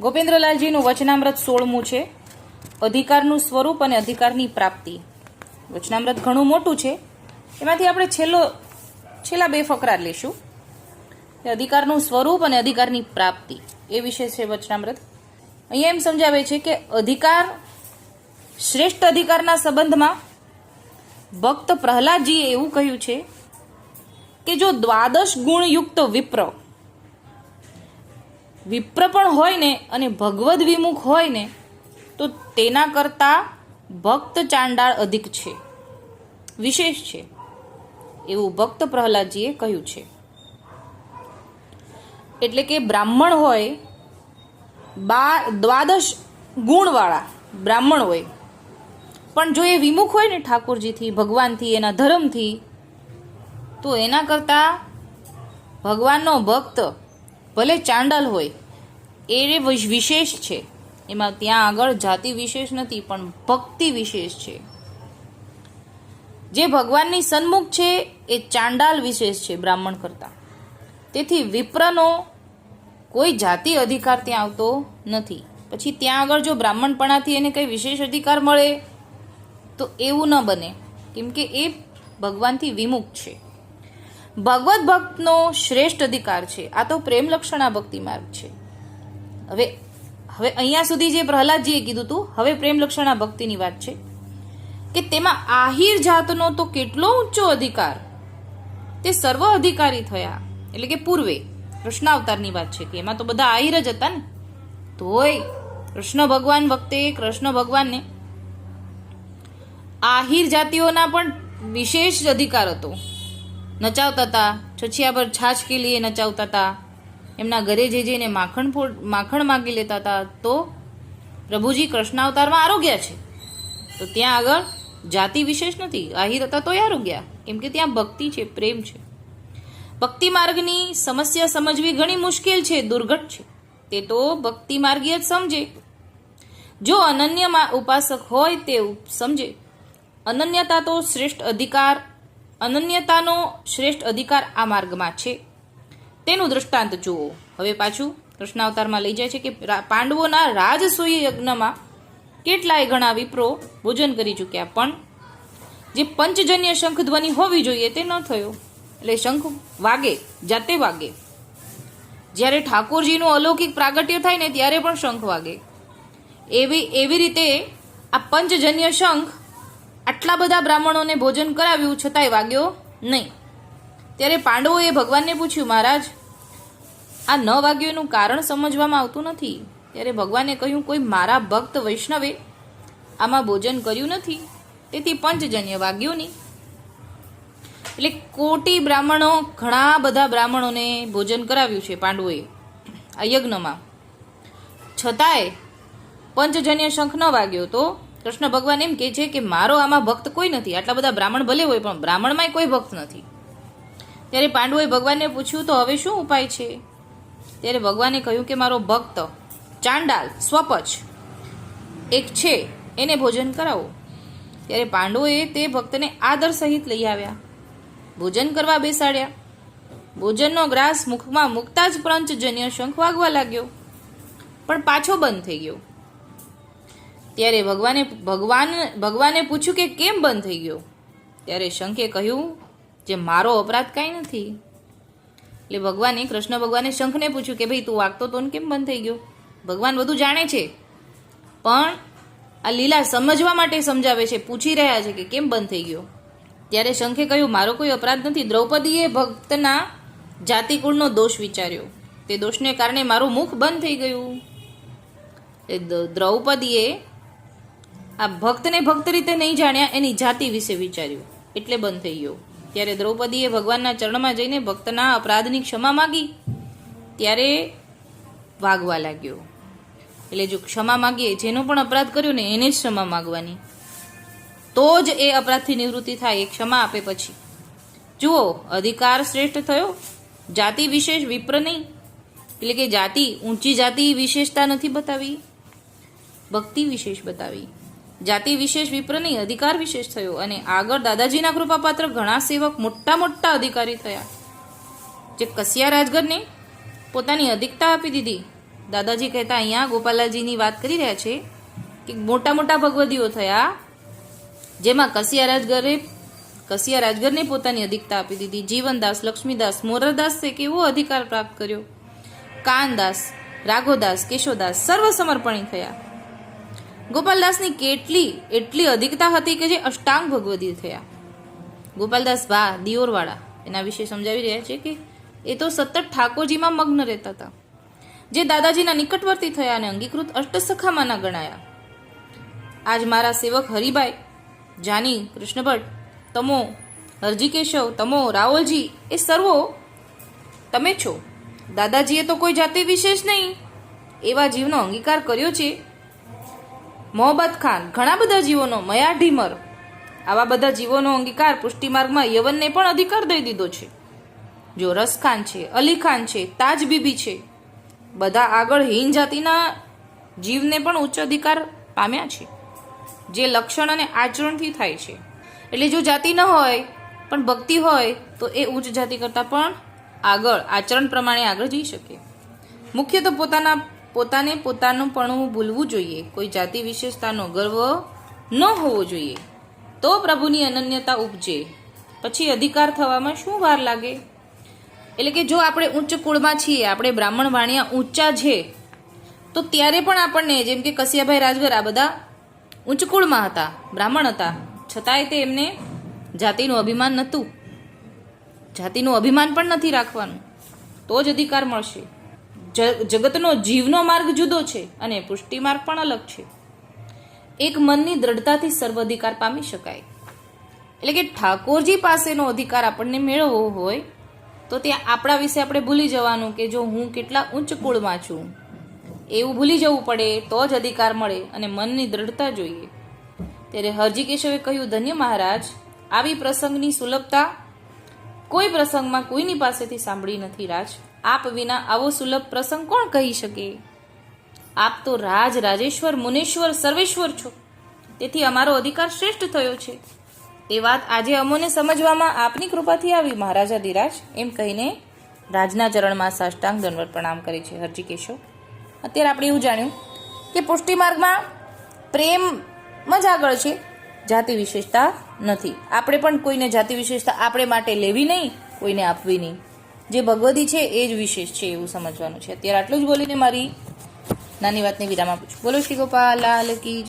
ગોપેન્દ્રલાલજીનું વચનામૃત સોળમું છે. અધિકારનું સ્વરૂપ અને અધિકારની પ્રાપ્તિ. વચનામૃત ઘણું મોટું છે. એમાંથી આપણે છેલ્લો, છેલ્લા બે ફકરા લઈશું. અધિકારનું સ્વરૂપ અને અધિકારની પ્રાપ્તિ. એ વિશે છે વચનામૃત. અહીંયા એમ સમજાવે છે કે અધિકાર, શ્રેષ્ઠ અધિકારના સંબંધમાં ભક્ત પ્રહલાદજીએ એવું કહ્યું છે કે જો દ્વાદશ ગુણયુક્ત વિપ્ર વિપ્ર પણ હોય ને અને ભગવદ્ વિમુખ હોય ને, તો તેના કરતાં ભક્ત ચાંડાળ અધિક છે. વિશેષ છે. એવું ભક્ત પ્રહલાદજીએ કહ્યું છે. એટલે કે બ્રાહ્મણ હોય, બા, દ્વાદશ ગુણવાળા બ્રાહ્મણ હોય. પણ જો એ વિમુખ હોય ને ઠાકોરજીથી, ભગવાનથી, એના ધર્મથી, તો એના કરતાં ભગવાનનો ભક્ત ભલે ચાંડાલ હોય, એ વિશ- વિશેષ છે. એમાં ત્યાં આગળ જાતિ વિશેષ નથી, પણ ભક્તિ વિશેષ છે. જે ભગવાનની સન્મુખ છે, એ ચાંડાલ વિશેષ છે બ્રાહ્મણ કરતાં. તેથી વિપ્રનો કોઈ જાતિ અધિકાર ત્યાં આવતો નથી. પછી ત્યાં આગળ જો બ્રાહ્મણપણાથી એને કંઈ વિશેષ અધિકાર મળે, તો એવું ન બને. કેમ કે એ ભગવાનથી વિમુખ છે. ભગવત ભક્તનો શ્રેષ્ઠ અધિકાર છે. આ તો પ્રેમ લક્ષણા ભક્તિ માર્ગ છે. હવે હવે અહીંયા સુધી જે પ્રહલાદજીએ કીધું હતું હવે પ્રેમ લક્ષણા ભક્તિની વાત છે કે તેમાં આહિર જાતનો તો કેટલો ઊંચો અધિકાર. તે સર્વ અધિકારી થયા. એટલે કે પૂર્વે કૃષ્ણ અવતારની વાત છે કે એમાં તો બધા આહિર જ હતા ને. તોય કૃષ્ણ ભગવાન વખતે કૃષ્ણ ભગવાનને આહિર જાતિઓના પણ વિશેષ અધિકાર હતો. નચાવતા હતા છછિયા પર છાછ કે લીએ નચાવતા હતા એમના ઘરે જે જઈને માખણ માખણ માગી લેતા હતા તો પ્રભુજી કૃષ્ણ અવતારમાં આરોગ્ય છે. તો ત્યાં આગળ જાતિ વિશેષ નથી આહિર હતા તો આરોગ્યા. કેમ કે ત્યાં ભક્તિ છે, પ્રેમ છે. ભક્તિ માર્ગની સમસ્યા સમજવી ઘણી મુશ્કેલ છે, દુર્ઘટ છે. તે તો ભક્તિ માર્ગીય જ સમજે. જો અનન્ય ઉપાસક હોય તે સમજે. અનન્યતા તો શ્રેષ્ઠ અધિકાર અનન્યતાનો શ્રેષ્ઠ અધિકાર આ માર્ગમાં છે. તેનું દૃષ્ટાંત જુઓ. હવે પાછું કૃષ્ણ અવતારમાં લઈ જાય છે કે પાંડવોના રાજસૂય યજ્ઞમાં કેટલાય ઘણા વિપ્રો ભોજન કરી ચૂક્યા. પણ જે પંચજન્ય શંખ ધ્વનિ હોવી જોઈએ તે ન થયો. એટલે શંખ વાગે, જાતે વાગે. જ્યારે ઠાકોરજીનું અલૌકિક પ્રાગટ્ય થાય ને ત્યારે પણ શંખ વાગે. એવી એવી રીતે આ પંચજન્ય શંખ આટલા બધા બ્રાહ્મણોને ભોજન કરાવ્યું છતાંય વાગ્યો નહીં. ત્યારે પાંડવોએ ભગવાનને પૂછ્યું, મહારાજ, આ ન વાગ્યોનું કારણ સમજવામાં આવતું નથી. ત્યારે ભગવાને કહ્યું, કોઈ મારા ભક્ત વૈષ્ણવે આમાં ભોજન કર્યું નથી. તેથી પંચજન્ય વાગ્યું નહીં. એટલે કોટી બ્રાહ્મણો, ઘણા બધા બ્રાહ્મણોને ભોજન કરાવ્યું છે પાંડવોએ આ યજ્ઞમાં. છતાંય પંચજન્ય શંખ ન વાગ્યો તો કૃષ્ણ ભગવાન એમ કહે છે કે મારો આમાં ભક્ત કોઈ નથી. આટલા બધા બ્રાહ્મણ ભલે હોય, પણ બ્રાહ્મણમાંય કોઈ ભક્ત નથી. ત્યારે પાંડવોએ ભગવાનને પૂછ્યું, તો હવે શું ઉપાય છે? ત્યારે ભગવાને કહ્યું કે, મારો ભક્ત ચાંડાલ, સ્વપચ, એક છે, એને ભોજન કરાવો. ત્યારે પાંડવોએ તે ભક્તને આદર સહિત લઈ આવ્યા. ભોજન કરવા બેસાડ્યા. ભોજનનો ગ્રાસ મુખમાં મૂકતા જ પંચજન્ય શંખ વાગવા લાગ્યો. પણ પાછો બંધ થઈ ગયો. ત્યારે ભગવાને ભગવાન ભગવાને પૂછ્યું કે કેમ બંધ થઈ ગયો? ત્યારે શંખે કહ્યું, જે મારો અપરાધ કાંઈ નથી. એટલે ભગવાને, કૃષ્ણ ભગવાને શંખને પૂછ્યું કે, ભાઈ, તું વાગતો તો કેમ બંધ થઈ ગયો? ભગવાન બધું જાણે છે. પણ આ લીલા સમજવા માટે સમજાવે છે, પૂછી રહ્યા છે કે કેમ બંધ થઈ ગયો? ત્યારે શંખે કહ્યું, મારો કોઈ અપરાધ નથી. દ્રૌપદીએ ભક્તના જાતિકુળનો દોષ વિચાર્યો. તે દોષને કારણે મારું મુખ બંધ થઈ ગયું. દ્રૌપદીએ આ ભક્તને ભક્ત રીતે નહીં જાણ્યા, એની જાતિ વિશે વિચાર્યું. એટલે બંધ થઈ ગયો. ત્યારે દ્રૌપદીએ ભગવાનના ચરણમાં જઈને ભક્તના અપરાધની ક્ષમા માગી. ત્યારે વાગવા લાગ્યો. એટલે જો ક્ષમા માગીએ, જેનો પણ અપરાધ કર્યો ને એને જ ક્ષમા માગવાની. તો જ એ અપરાધથી નિવૃત્તિ થાય, એ ક્ષમા આપે પછી. જુઓ, અધિકાર શ્રેષ્ઠ થયો. જાતિ વિશેષ વિપ્ર નહીં. એટલે કે જાતિ, ઊંચી જાતિ વિશેષતા નથી બતાવી. ભક્તિ વિશેષ બતાવી. જાતિ વિશેષ વિપ્ર નહીં અધિકાર વિશેષ થયો અને આગળ દાદાજીના કૃપાપાત્ર ઘણા સેવક મોટા મોટા અધિકારી થયા. જે કસિયા રાજગરને પોતાની અધિકતા આપી દીધી. દાદાજી કહેતા, અહીંયા ગોપાલાજીની વાત કરી રહ્યા છે કે મોટા મોટા ભગવદીઓ થયા, જેમાં કસિયા રાજગરે, કસિયા રાજગરને પોતાની અધિકતા આપી દીધી. જીવનદાસ, લક્ષ્મીદાસ મોરદાસ કેવો અધિકાર પ્રાપ્ત કર્યો. કાનદાસ, રાઘોદાસ, કેશોદાસ સર્વ સમર્પણી થયા. ગોપાલદાસની કેટલી, એટલી અધિકતા હતી કે જે અષ્ટાંગ ભગવદી થયા. ગોપાલદાસ ભા દિયોરવાળા, એના વિશે સમજાવી રહ્યા છે કે એ તો સતત ઠાકોરજીમાં મગ્ન રહેતા હતા. જે દાદાજીના નિકટવર્તી થયા અને અંગીકૃત અષ્ટસખામાંના ગણાયા. આજ મારા સેવક હરિભાઈ, જાની, કૃષ્ણભટ્ટ, તમો હરજી કેશવ તમો, રાવલજી, એ સર્વો તમે છો. દાદાજીએ તો કોઈ જાતિ વિશેષ નહીં. એવા જીવનો અંગીકાર કર્યો છે મોહબ્બત ખાન, ઘણા બધા જીવોનો મયા ઢીમર. આવા બધા જીવોનો અંગીકાર પુષ્ટિમાર્ગમાં યવનને પણ અધિકાર દઈ દીધો છે. જો રસખાન છે, અલી ખાન છે, તાજ બીબી છે, બધા આગળ હીન જાતિના જીવને પણ ઉચ્ચ અધિકાર પામ્યા છે, જે લક્ષણ અને આચરણથી થાય છે. એટલે જો જાતિ ન હોય, પણ ભક્તિ હોય, તો એ ઉચ્ચ જાતિ કરતાં પણ આગળ, આચરણ પ્રમાણે આગળ જઈ શકે. મુખ્ય તો પોતાના પોતાને પોતાનું પણ ભૂલવું જોઈએ. કોઈ જાતિ વિશેષતાનો ગર્વ ન હોવો જોઈએ. તો પ્રભુની અનન્યતા ઉપજે. પછી અધિકાર થવામાં શું વાર લાગે? એટલે કે જો આપણે ઉચ્ચ કુળમાં છીએ, આપણે બ્રાહ્મણ વાણિયા ઊંચા છે, તો ત્યારે પણ આપણને જેમ કે કસિયાભાઈ રાજગર આ બધા ઉચ્ચ કુળમાં હતા, બ્રાહ્મણ હતા. છતાંય તે એમને જાતિનું અભિમાન નહોતું. જાતિનું અભિમાન પણ નથી રાખવાનું. તો જ અધિકાર મળશે. જગતનો જીવનો માર્ગ જુદો છે અને પુષ્ટિ માર્ગ પણ અલગ છે. એક મનની દ્રઢતાથી સર્વ અધિકાર પામી શકાય. એટલે કે ઠાકોરજી પાસેનો અધિકાર આપણને મેળવવો હોય, તો ત્યાં આપણા વિશે આપણે ભૂલી જવાનું કે જો હું કેટલા ઉચ્ચ કુળમાં છું, એવું ભૂલી જવું પડે તો જ અધિકાર મળે અને મનની દ્રઢતા જોઈએ. ત્યારે હરજી કેશવે કહ્યું, ધન્ય મહારાજ, આવી પ્રસંગની સુલભતા કોઈ પ્રસંગમાં કોઈની પાસેથી સાંભળી નથી, રાજ. આપ વિના આવો સુલભ પ્રસંગ કોણ કહી શકે? આપ તો રાજ, રાજેશ્વર, મુનેશ્વર, સર્વેશ્વર છો. તેથી અમારો અધિકાર શ્રેષ્ઠ થયો છે. તે વાત આજે અમોને સમજવામાં આપની કૃપાથી આવી, મહારાજા ધીરાજ. એમ કહીને રાજના ચરણમાં સાષ્ટાંગ દંડવત પ્રણામ કરે છે. હરજી કેશવ. અત્યારે આપણે એવું જાણ્યું કે પુષ્ટિ માર્ગમાં પ્રેમ જ આગળ છે. જાતિ વિશેષતા નથી. આપણે પણ કોઈને જાતિ વિશેષતા આપણે માટે લેવી નહીં, કોઈને આપવી નહીં. જે ભગવદી છે, એ જ વિશેષ છે એવું સમજવાનું છે. અત્યારે આટલું જ બોલીને મારી નાની વાતને વિરામ આપું છું. બોલો શ્રી ગોપાલ, લાલ કી